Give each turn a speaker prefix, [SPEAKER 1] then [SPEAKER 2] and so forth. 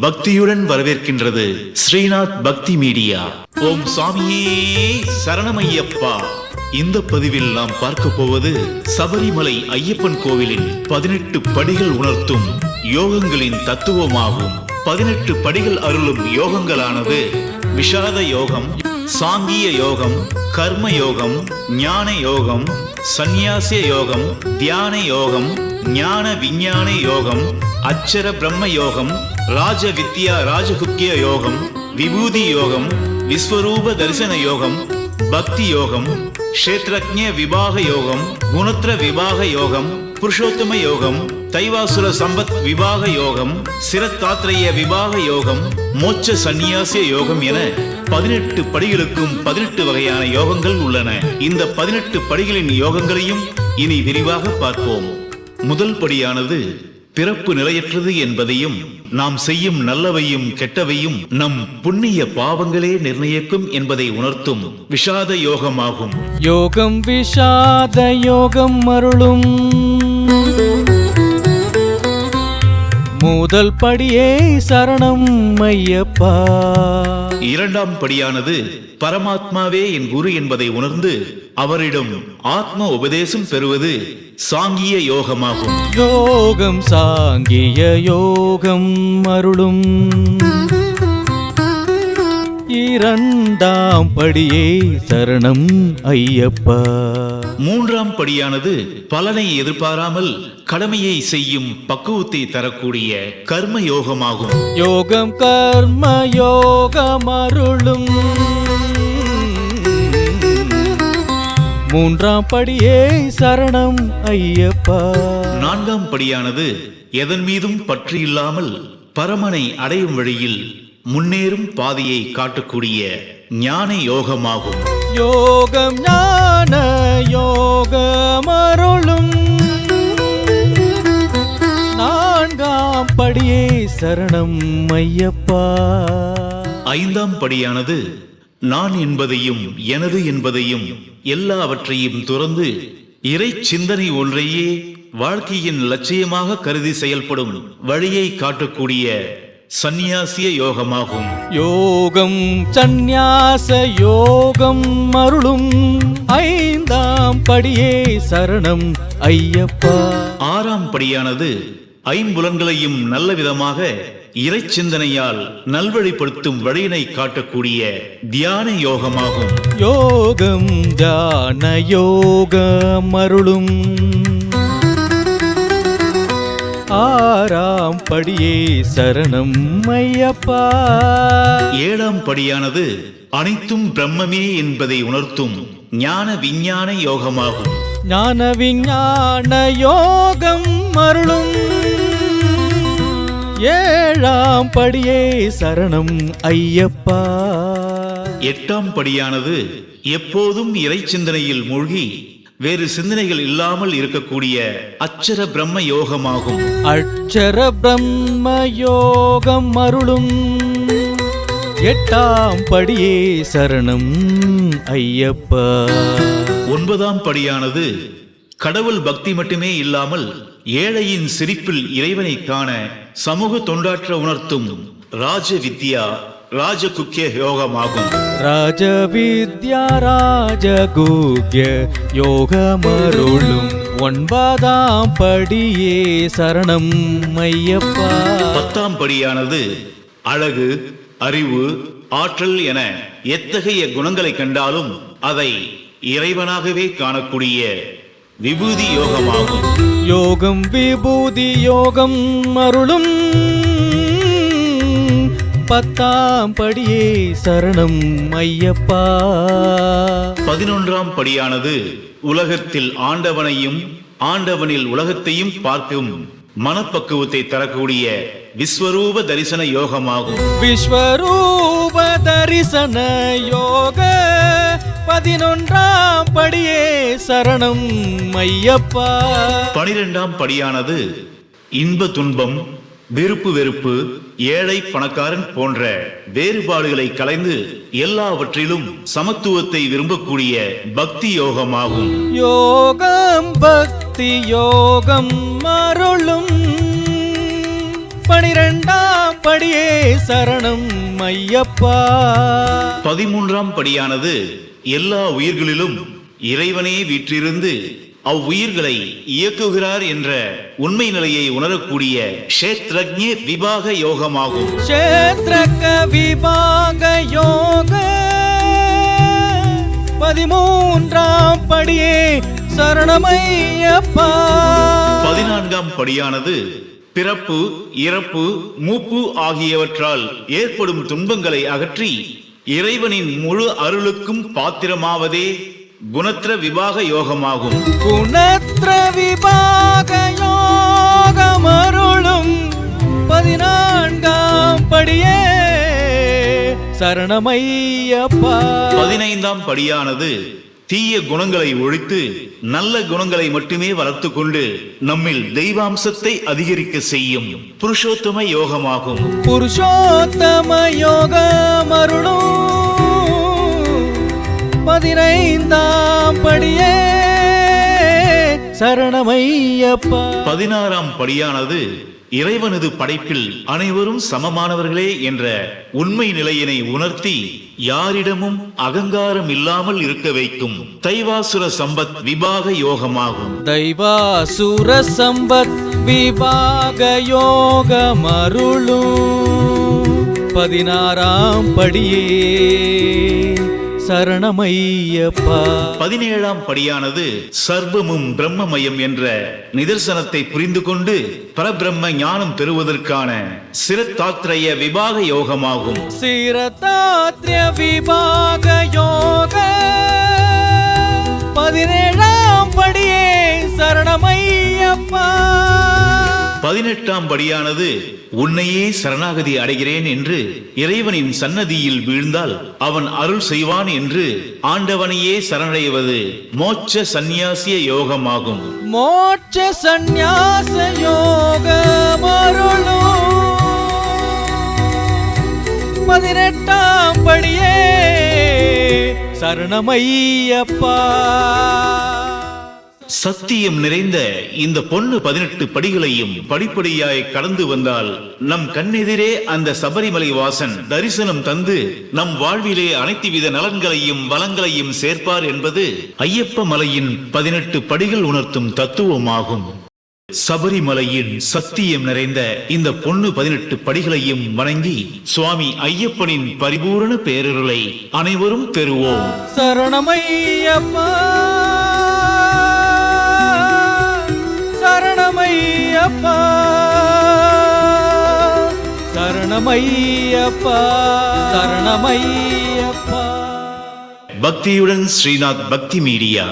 [SPEAKER 1] பக்தியுடன் வரவேற்கின்றது ஸ்ரீநாத் பக்தி மீடியா. ஓம் சாமியே சரணமையப்பா. இந்த பதிவில் நாம் பார்க்க போவது சபரிமலை ஐயப்பன் கோவிலின் பதினெட்டு படிகள் உணர்த்தும் யோகங்களின் தத்துவமாகும். பதினெட்டு படிகள் அருளும் யோகங்களானது விஷாத யோகம் சாங்கிய யோகம் கர்ம யோகம் ஞான யோகம் சந்நியாசிய யோகம் தியான யோகம் ஞான விஞ்ஞான யோகம் அச்சர பிரம்ம யோகம் ராஜ வித்யா ராஜகுக்கிய யோகம் விபூதி யோகம் விஸ்வரூப தரிசன யோகம் பக்தி யோகம் க்ஷேத்ரஜ்ஞ விபாக யோகம் குணத்ர விபாக யோகம் புருஷோத்தம யோகம் தைவாசுர சம்பத் விபாக யோகம் சிரத்தாத்திரைய விபாக யோகம் மோட்ச சந்நியாசிய யோகம் என பதினெட்டு படிகளுக்கும் பதினெட்டு வகையான யோகங்கள் உள்ளன. இந்த பதினெட்டு படிகளின் யோகங்களையும் இனி விரிவாக பார்ப்போம். முதல் படியானது பிறப்பு நிலையற்றது என்பதையும் நாம் செய்யும் நல்லவையும் கெட்டவையும் நம் புண்ணிய பாவங்களே நிர்ணயிக்கும் என்பதை உணர்த்தும் விஷாத யோகமாகும்.
[SPEAKER 2] யோகம் விஷாத யோகம் அருளும். முதல் படியே சரணம் ஐயப்பா.
[SPEAKER 1] இரண்டாம் படியானது பரமாத்மாவே என் குரு என்பதை உணர்ந்து அவரிடம் ஆத்ம உபதேசம் பெறுவது சாங்கிய யோகமாகும்.
[SPEAKER 2] யோகம் சாங்கிய யோகம் அருளும். இரண்டாம் படியே சரணம் ஐயப்பா.
[SPEAKER 1] மூன்றாம் படியானது பலனை எதிர்பாராமல் கடமையை செய்யும் பக்குவத்தை தரக்கூடிய கர்ம யோகமாகும்
[SPEAKER 2] யோகம் கர்ம யோகம் அருளும். மூன்றாம் படியே சரணம் ஐயப்பா.
[SPEAKER 1] நான்காம் படியானது எதன் மீதும் பற்று இல்லாமல் பரமனை அடையும் வழியில் முன்னேறும் பாதையை காட்டக்கூடிய ஞான யோகமாகும்.
[SPEAKER 2] யோகம் ஞான யோகம் அருளும். நான்காம் படியே சரணம் ஐயப்பா.
[SPEAKER 1] ஐந்தாம் படியானது நான் என்பதையும் எனது என்பதையும் எல்லாவற்றையும் துறந்து இறை சிந்தனை ஒன்றையே வாழ்க்கையின் லட்சியமாக கருதி செயல்படும் வழியை காட்டக்கூடிய சந்நியாசிய யோகமாகும்.
[SPEAKER 2] யோகம் சந்நியாச யோகம் அருளும். ஐந்தாம் படியே சரணம் ஐயப்பா.
[SPEAKER 1] ஆறாம் படியானது ஐம்புலன்களையும் நல்ல விதமாக இறை சிந்தனையால் நல்வழிப்படுத்தும் வழியினை காட்டக்கூடிய தியான யோகமாகும்.
[SPEAKER 2] யோகம் தியான யோகம் அருளும். ஆறாம் படியே சரணம் ஐயப்பா.
[SPEAKER 1] ஏழாம் படியானது அனைத்தும் பிரம்மமே என்பதை உணர்த்தும் ஞான விஞ்ஞான யோகமாகும்.
[SPEAKER 2] ஞான விஞ்ஞான யோகம் அருளும். ஏழாம் படியே சரணம் ஐயப்பா.
[SPEAKER 1] எட்டாம் படியானது எப்போதும் இறை சிந்தனையில் மூழ்கி வேறு சிந்தனைகள் இல்லாமல் இருக்கக்கூடிய அச்சர பிரம்ம யோகமாகும்.
[SPEAKER 2] அட்சர பிரம்ம யோகம் அருளும். எட்டாம் படியே சரணம் ஐயப்பா.
[SPEAKER 1] ஒன்பதாம் படியானது கடவுள் பக்தி மட்டுமே இல்லாமல் ஏழையின் சிரிப்பில் இறைவனை காண சமூக தொண்டாற்ற உணர்த்தும் ராஜ வித்யா. ராஜகுக்கிய யோகமாகும்
[SPEAKER 2] ராஜ வித்யா ராஜகுக்ய யோகமருளும் ஒன்பதாம் படியே சரணம் ஐயப்பா
[SPEAKER 1] பத்தாம் படியானது அழகு அறிவு ஆற்றல் என எத்தகைய குணங்களை கண்டாலும் அதை இறைவனாகவே காணக்கூடிய விபூதி யோகமாகும்
[SPEAKER 2] யோகம் விபூதி யோகம் அருளும் பத்தாம் படியே சரணம் ஐயப்பா.
[SPEAKER 1] பதினொன்றாம் படியானது உலகத்தில் ஆண்டவனையும் ஆண்டவனில் உலகத்தையும் பார்க்கும் மனப்பக்குவத்தை தரக்கூடிய விஸ்வரூப தரிசன யோகமாகும்.
[SPEAKER 2] விஸ்வரூப தரிசன யோக பதினொன்றாம் படியே சரணம் ஐயப்பா.
[SPEAKER 1] பனிரெண்டாம் படியானது இன்ப துன்பம் விருப்பு வெறுப்பு ஏழை பணக்காரன் போன்ற வேறுபாடுகளை கலைந்து எல்லாவற்றிலும் சமத்துவத்தை விரும்பக்கூடிய பக்தி யோகமாகும்.
[SPEAKER 2] யோகம் பக்தி யோகம் அருளும். பனிரெண்டாம் படியே சரணம் ஐயப்பா.
[SPEAKER 1] பதிமூன்றாம் படியானது எல்லா உயிர்களிலும் இறைவனே வீற்றிருந்து அவ்வுயிர்களை இயக்குகிறார் என்ற உண்மை நிலையை உணரக்கூடிய க்ஷேத்ரஜ்ஞ விபாக யோகமாகும்.
[SPEAKER 2] க்ஷேத்ரக விபாக யோக. பதிமூன்றாம் படியே சரணமையப்பா.
[SPEAKER 1] பதினான்காம் படியானது பிறப்பு இறப்பு மூப்பு ஆகியவற்றால் ஏற்படும் துன்பங்களை அகற்றி இறைவனின் முழு அருளுக்கும் பாத்திரமாவதே குணத்திர விபாக யோகமாகும்.
[SPEAKER 2] குணத்ர விபாக யோகமருளும் பதினான்காம் படியே. சரணமையப்பா.
[SPEAKER 1] பதினைந்தாம் படியானது தீய குணங்களை ஒழித்து நல்ல குணங்களை மட்டுமே வளர்த்து கொண்டு நம்மில் தெய்வாம்சத்தை அதிகரிக்க செய்யும் புருஷோத்தம யோகமாகும்.
[SPEAKER 2] புருஷோத்தம யோகமருளும் பதினைந்தாம் படியே. சரணமையப்பா.
[SPEAKER 1] பதினாறாம் படியானது இறைவனது படைப்பில் அனைவரும் சமமானவர்களே என்ற உண்மை நிலையினை உணர்த்தி யாரிடமும் அகங்காரம் இல்லாமல் இருக்க வைக்கும் தைவாசுர சம்பத் விபாக யோகமாகும்.
[SPEAKER 2] தைவாசுர சம்பத் விபாக யோகம் அருளும். பதினாறாம் படியே. சரணமையப்பா.
[SPEAKER 1] பதினேழாம் படியானது சர்வமும் பிரம்மமயம் என்ற நிதர்சனத்தை புரிந்து கொண்டு பரபிரம்ம ஞானம் பெறுவதற்கான சிரத்தாத்ரய விபாக யோகமாகும்.
[SPEAKER 2] சிரதாத்ரிய விபாக யோக. பதினேழாம் படியே சரணமையப்பா.
[SPEAKER 1] பதினெட்டாம் படியானது உன்னையே சரணாகதி அடைகிறேன் என்று இறைவனின் சன்னதியில் வீழ்ந்தால் அவன் அருள் செய்வான் என்று ஆண்டவனையே சரணடைவது மோட்ச சந்நியாசிய யோகமாகும்.
[SPEAKER 2] மோட்ச சந்நியாச யோகமருளும். பதினெட்டாம் படியே சரணமையப்பா.
[SPEAKER 1] சத்தியம் நிறைந்த இந்த பொண்ணு பதினெட்டு படிகளையும் படிப்படியாய் கடந்து வந்தால் நம் கண்ணெதிரே அந்த சபரிமலை வாசன் தரிசனம் தந்து நம் வாழ்விலே அனைத்து வித நலன்களையும் வளங்களையும் சேர்ப்பார் என்பது ஐயப்ப மலையின் பதினெட்டு படிகள் உணர்த்தும் தத்துவமாகும். சபரிமலையின் சத்தியம் நிறைந்த இந்த பொண்ணு பதினெட்டு படிகளையும் வணங்கி சுவாமி ஐயப்பனின் பரிபூரண பேரருளை அனைவரும் பெறுவோம்.
[SPEAKER 2] சரணமையப்பா சரணமையப்பா சரணமையப்பா
[SPEAKER 1] பக்தியுடன் ஸ்ரீநாத் பக்தி மீடியா.